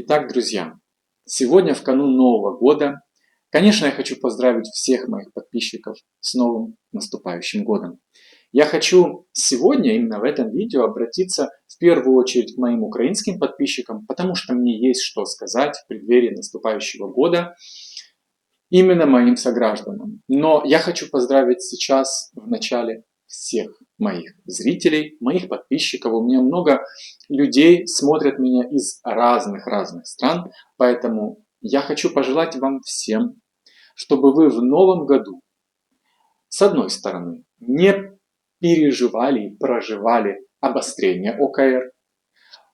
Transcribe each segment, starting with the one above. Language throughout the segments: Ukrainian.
Итак, друзья, сегодня в канун Нового года, конечно, я хочу поздравить всех моих подписчиков с новым наступающим годом. Я хочу сегодня, именно в этом видео, обратиться в первую очередь к моим украинским подписчикам, потому что мне есть что сказать в преддверии наступающего года именно моим согражданам. Но я хочу поздравить сейчас в начале всех моих зрителей, моих подписчиков. У меня много людей смотрят меня из разных-разных стран, поэтому я хочу пожелать вам всем, чтобы вы в новом году, с одной стороны, не переживали и проживали обострение ОКР,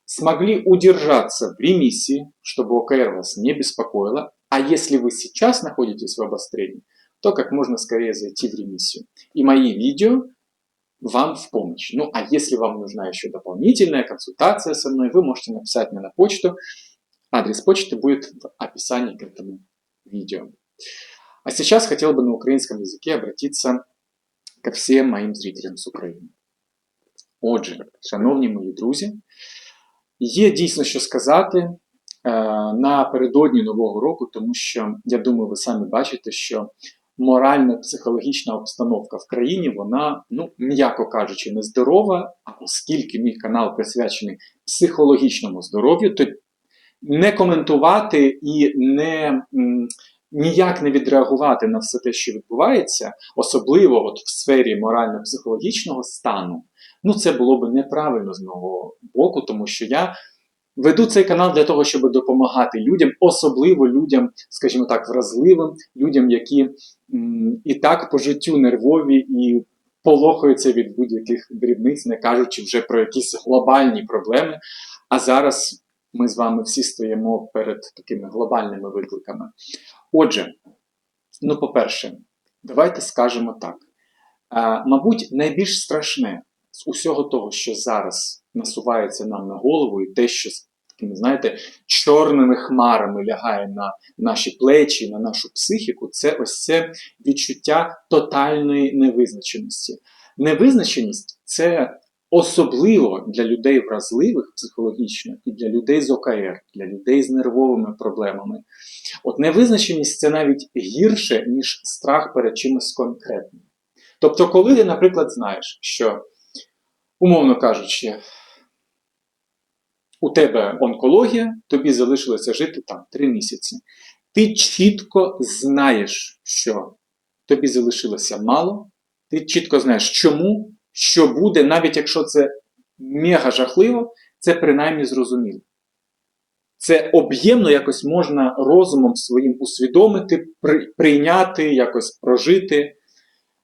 смогли удержаться в ремиссии, чтобы ОКР вас не беспокоило, а если вы сейчас находитесь в обострении, то как можно скорее зайти в ремиссию. И мои видео вам в помощь. Ну, а если вам нужна еще дополнительная консультация со мной, вы можете написать мне на почту. Адрес почты будет в описании к этому видео. А сейчас хотел бы на украинском языке обратиться ко всем моїм зрителям з України. Отже, шановні мої друзі, є дійсно що сказати е, напередодні Нового року, тому що я думаю, ви самі бачите, що морально-психологічна обстановка в країні, вона, ну, м'яко кажучи, нездорова, а оскільки мій канал присвячений психологічному здоров'ю, то не коментувати і не ніяк не відреагувати на все те, що відбувається, особливо от в сфері морально-психологічного стану, ну це було б неправильно з мого боку, тому що я. Веду цей канал для того, щоб допомагати людям, особливо людям, скажімо так, вразливим, людям, які м, і так по життю нервові і полохаються від будь-яких дрібниць, не кажучи вже про якісь глобальні проблеми. А зараз ми з вами всі стоїмо перед такими глобальними викликами. Отже, ну, по-перше, давайте скажемо так. Мабуть, найбільш страшне з усього того, що зараз насувається нам на голову, і те, що такими, знаєте, чорними хмарами лягає на наші плечі, на нашу психіку, це ось це відчуття тотальної невизначеності. Невизначеність це особливо для людей вразливих психологічно і для людей з ОКР, для людей з нервовими проблемами. От невизначеність це навіть гірше, ніж страх перед чимось конкретним. Тобто, коли ти, наприклад, знаєш, що, умовно кажучи, у тебе онкологія, тобі залишилося жити там 3 місяці. Ти чітко знаєш, що тобі залишилося мало, ти чітко знаєш, чому, що буде, навіть якщо це мега жахливо, це принаймні зрозуміло. Це об'ємно якось можна розумом своїм усвідомити, прийняти, якось прожити.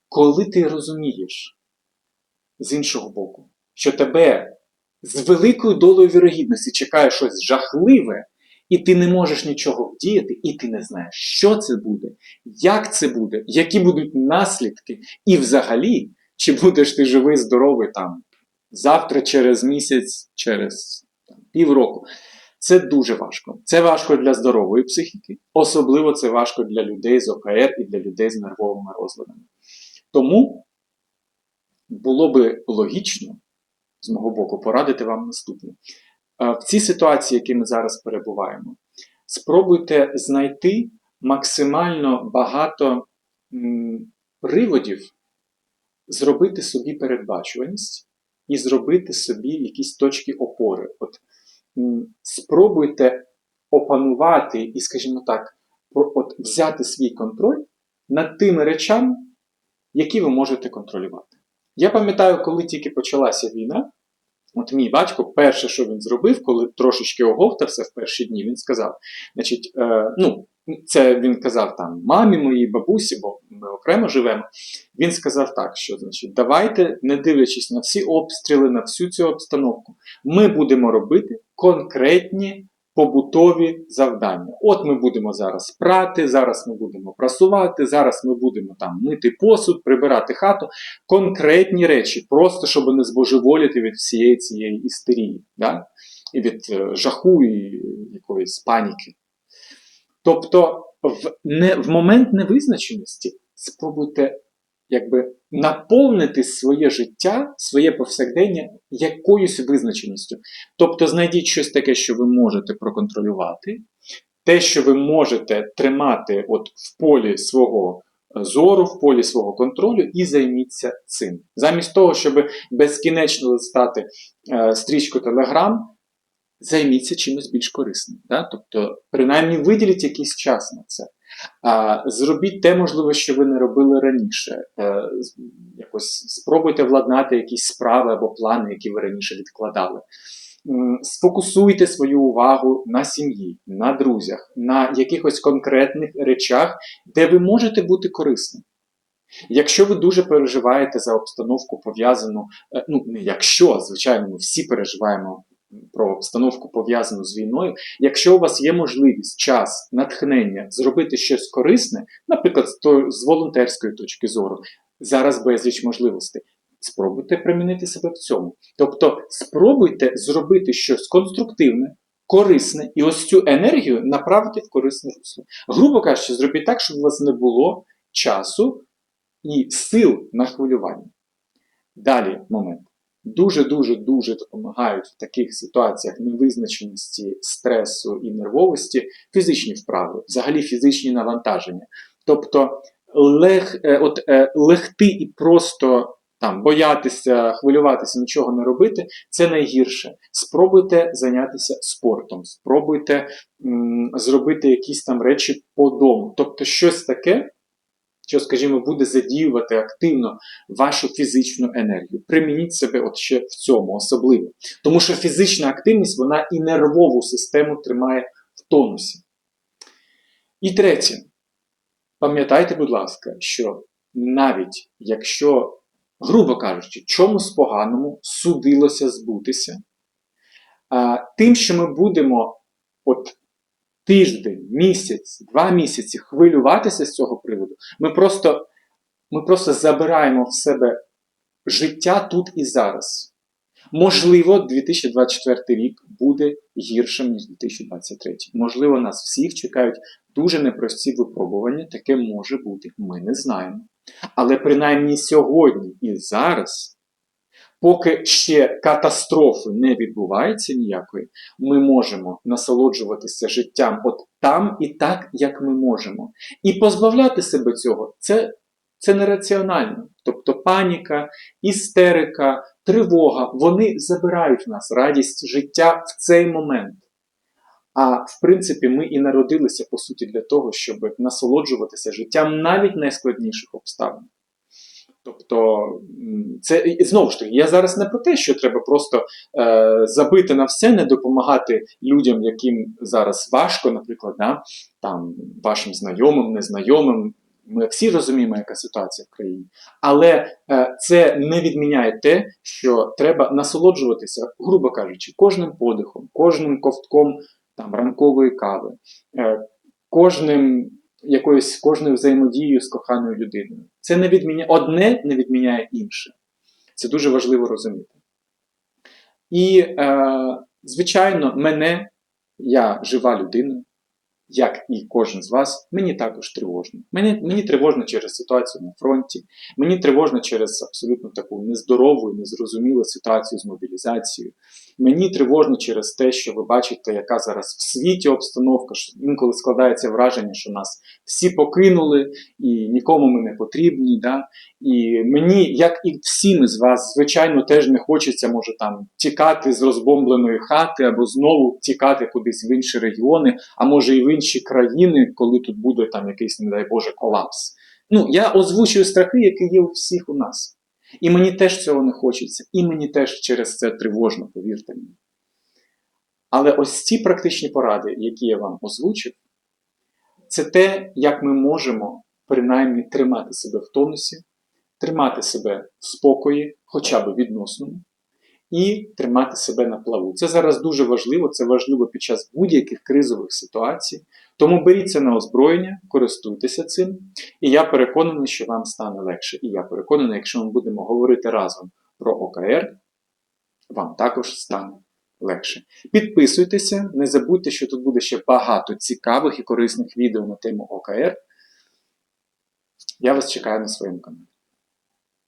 Коли ти розумієш з іншого боку, що тебе з великою долею вірогідності чекає щось жахливе, і ти не можеш нічого вдіяти, і ти не знаєш, що це буде, як це буде, які будуть наслідки, і взагалі, чи будеш ти живий, здоровий там завтра, через місяць, через там, півроку. Це дуже важко. Це важко для здорової психіки, особливо це важко для людей з ОКР і для людей з нервовими розладами. Тому було би логічно, з мого боку, порадити вам наступне. В цій ситуації, в якій ми зараз перебуваємо, спробуйте знайти максимально багато приводів, зробити собі передбачуваність і зробити собі якісь точки опори. От Спробуйте опанувати і, скажімо так, от взяти свій контроль над тими речами, які ви можете контролювати. Я пам'ятаю, коли тільки почалася війна, от мій батько, перше, що він зробив, коли трошечки оговтався в перші дні, він сказав: значить, е, ну, це він казав там мамі моїй, бабусі, бо ми окремо живемо. Він сказав так, що значить, давайте, не дивлячись на всі обстріли, на всю цю обстановку, ми будемо робити конкретні побутові завдання. От ми будемо зараз прати, зараз ми будемо прасувати, зараз ми будемо там мити посуд, прибирати хату. Конкретні речі, просто щоб не збожеволіти від всієї цієї істерії, да? і від е, жаху і якоїсь паніки. Тобто, в, не, в момент невизначеності спробуйте якби наповнити своє життя, своє повсякдення якоюсь визначеністю. Тобто знайдіть щось таке, що ви можете проконтролювати, те, що ви можете тримати от в полі свого е, зору, в полі свого контролю, і займіться цим. Замість того, щоб безкінечно листати е, стрічку Telegram, займіться чимось більш корисним. Да? Тобто, принаймні виділіть якийсь час на це. Зробіть те, можливо, що ви не робили раніше. Е, Якось спробуйте владнати якісь справи або плани, які ви раніше відкладали. Сфокусуйте свою увагу на сім'ї, на друзях, на якихось конкретних речах, де ви можете бути корисним. Якщо ви дуже переживаєте за обстановку пов'язану, е, ну не якщо, звичайно, ми всі переживаємо про обстановку пов'язану з війною. Якщо у вас є можливість, час, натхнення зробити щось корисне, наприклад, з, волонтерської точки зору, зараз безліч можливостей. Спробуйте примінити себе в цьому. Тобто спробуйте зробити щось конструктивне, корисне, і ось цю енергію направити в корисне русло. Грубо кажучи, зробіть так, щоб у вас не було часу і сил на хвилювання. Далі момент. Дуже-дуже дуже допомагають в таких ситуаціях невизначеності, стресу і нервовості фізичні вправи, взагалі фізичні навантаження. Тобто лег, е, от, е, легти і просто там боятися, хвилюватися, нічого не робити це найгірше. Спробуйте зайнятися спортом, спробуйте м, зробити якісь там речі по дому. Тобто щось таке, що, скажімо, буде задіювати активно вашу фізичну енергію. Примініть себе от ще в цьому особливо. Тому що фізична активність вона і нервову систему тримає в тонусі. І третє, пам'ятайте, будь ласка, що навіть якщо, грубо кажучи, чомусь поганому судилося збутися, тим, що ми будемо от тиждень, місяць, два місяці хвилюватися з цього приводу, ми просто, ми просто забираємо в себе життя тут і зараз. Можливо, 2024 рік буде гіршим, ніж 2023. Можливо, нас всіх чекають дуже непрості випробування, таке може бути, ми не знаємо. Але принаймні сьогодні і зараз, поки ще катастрофи не відбувається ніякої, ми можемо насолоджуватися життям от там і так, як ми можемо. І позбавляти себе цього це, це нераціонально. Тобто паніка, істерика, тривога, вони забирають в нас радість життя в цей момент. А в принципі, ми і народилися, по суті, для того, щоб насолоджуватися життям навіть найскладніших обставин. Тобто, це знову ж таки, я зараз не про те, що треба просто е, забити на все, не допомагати людям, яким зараз важко, наприклад, да, там, вашим знайомим, незнайомим. Ми всі розуміємо, яка ситуація в країні. Але е, це не відміняє те, що треба насолоджуватися, грубо кажучи, кожним подихом, кожним ковтком там, ранкової кави, е, кожним якоюсь кожною взаємодією з коханою людиною. Це не відміняє одне не відміняє інше. Це дуже важливо розуміти. І, е, звичайно, мене, я жива людина, як і кожен з вас, мені також тривожно. Мені, мені тривожно через ситуацію на фронті, мені тривожно через абсолютно таку нездорову і незрозумілу ситуацію з мобілізацією. Мені тривожно через те, що ви бачите, яка зараз в світі обстановка, що інколи складається враження, що нас всі покинули і нікому ми не потрібні. Да? І мені, як і всім із вас, звичайно, теж не хочеться, може там тікати з розбомбленої хати або знову тікати кудись в інші регіони, а може і в інші країни, коли тут буде там якийсь, не дай Боже, колапс. Ну, я озвучую страхи, які є у всіх у нас. І мені теж цього не хочеться, і мені теж через це тривожно, повірте мені. Але ось ці практичні поради, які я вам озвучив, це те, як ми можемо принаймні тримати себе в тонусі, тримати себе в спокої, хоча б відносному, і тримати себе на плаву. Це зараз дуже важливо, це важливо під час будь-яких кризових ситуацій. Тому беріться на озброєння, користуйтеся цим, і я переконаний, що вам стане легше. І я переконаний, якщо ми будемо говорити разом про ОКР, вам також стане легше. Підписуйтеся, не забудьте, що тут буде ще багато цікавих і корисних відео на тему ОКР. Я вас чекаю на своєму каналі.